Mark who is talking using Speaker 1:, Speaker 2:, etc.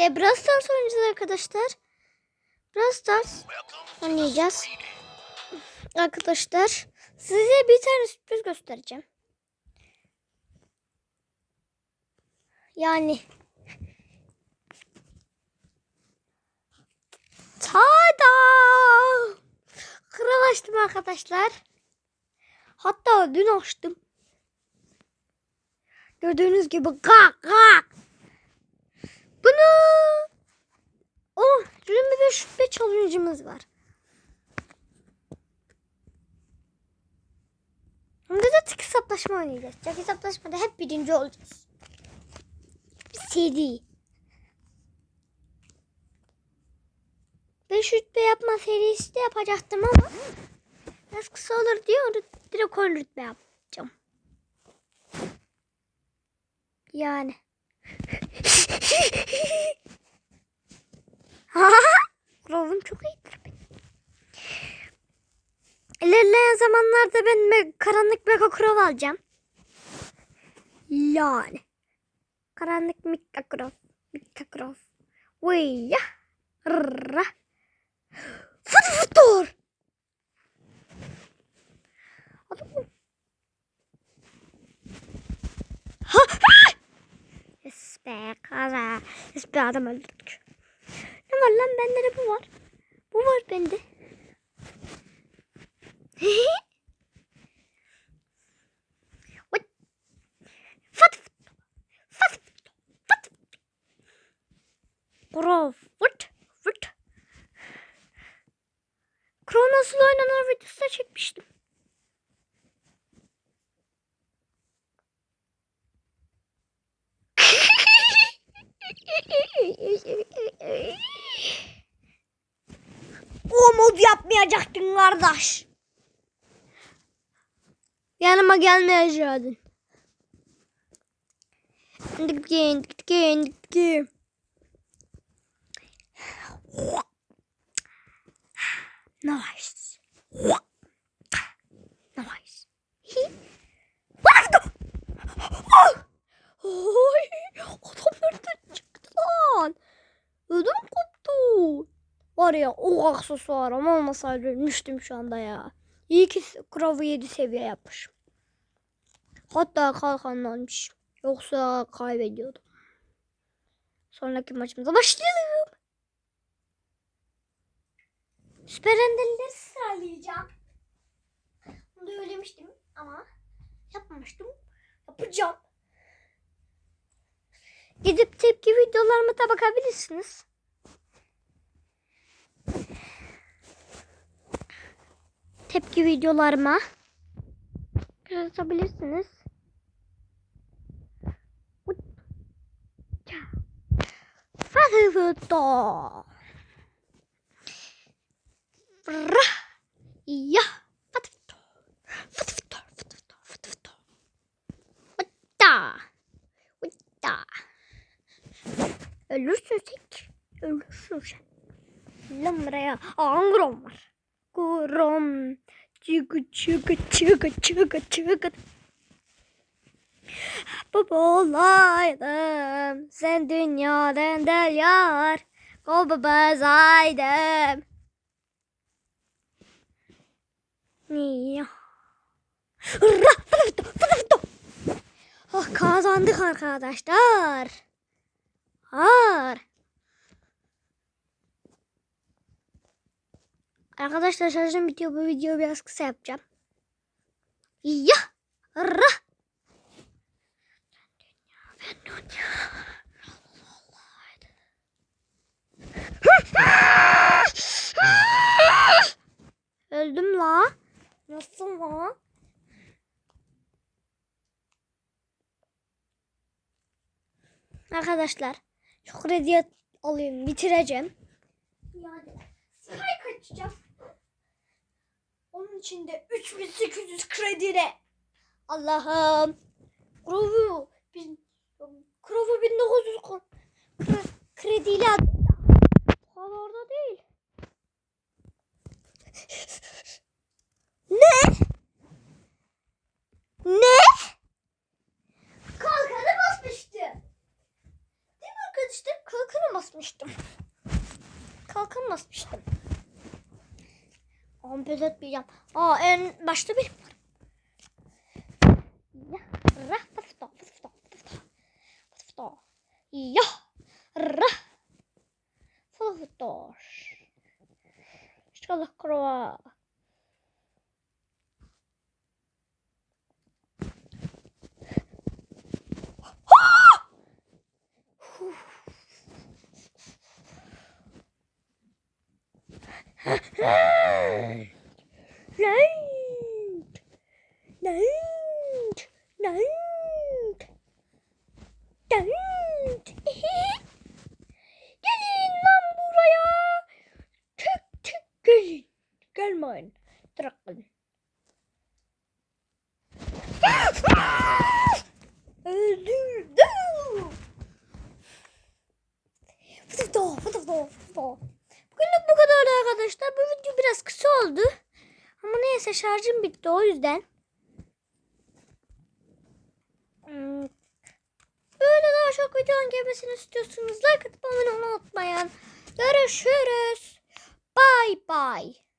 Speaker 1: birlikte Brawl Stars oynayacağız arkadaşlar. Brawl Stars oynayacağız. Arkadaşlar size bir tane sürpriz göstereceğim. Yani Tada! Kral açtım arkadaşlar. Hatta dün açtım. Gördüğünüz gibi gak gak. Bunu Oh 25 şüphe challenge'ımız var. Şimdi de tek hesaplaşma oynayacağız. Tek hesaplaşmada hep birinci olacağız. Bir seri. 5 rütbe yapma serisi de yapacaktım ama biraz kısa olur diye onu direkt 10 rütbe yapacağım. Yani. Rovum çok iyidir benim. İlerleyen zamanlarda ben karanlık mega krov alacağım. Yani. Karanlık mega krov. Mega krov. Vıyya. Rrra. Fıt fıtır. Adam- Ha, be kaza. Yes be adam öldürdük. Ne var lan bende de bu var. Bu var bende. Bro, what? What? Kronos'la oynanan videosu da çekmiştim. O mod yapmayacaktın kardeş. Yanıma gelmeyecektin. Nice. Var ya o aksesuarım olmasaydı ölmüştüm şu anda ya. İyi ki Krav'ı 7 seviye yapmışım. Hatta kalkanlanmış. Yoksa kaybediyordum. Sonraki maçımıza başlayalım. Süper enderleri sıralayacağım. Bunu da söylemiştim ama yapmamıştım. Yapacağım. Gidip tepki videolarıma da bakabilirsiniz. Tepki videolarıma yazabilirsiniz. Fra. Ya. Ölürsün sen. Ölürsün sen. Lan buraya. Angrom var. Kurum. Çıkı çıkı çıkı çıkı çıkı. Baba olaydım. Sen dünyadan del yar. Kol babazaydım. Niye? Ah kazandık arkadaşlar. Har. Arkadaşlar şarjım bitiyor. Bu videoyu biraz kısa yapacağım. Ya. Ra. Ben dünya. Öldüm la. Nasıl la? Arkadaşlar şu krediyi alayım bitireceğim. Yani Sky kaçacağım. Onun için de 3800 krediyle. Allah'ım. Krovu. Bin, Krovu 1900 kon- kre- krediyle aldım da. Bu kadar da değil. Ne? Ne? Kalkanı basmıştı. Değil mi arkadaşlar? kalkanı basmıştım. Kalkan basmıştım. Pes etmeyeceğim. Aa en başta benim var. Ya, rah, fıtıfta, fıtıfta, fıtıfta, fıtıfta. Ya, rah, fıtıfta. İnşallah krova. Land. Land. Land. Land. gelin lan buraya. Tek tek gelin. Gelmeyin. Bırakın. Öldürdüm. Fıtıfto, fıtıfto, fıtıfto. Bugünlük bu kadardı arkadaşlar. Bu video biraz kısa oldu. Ama neyse şarjım bitti o yüzden. Böyle daha çok videonun gelmesini istiyorsanız like atıp abone olmayı unutmayın. Görüşürüz. Bye bye.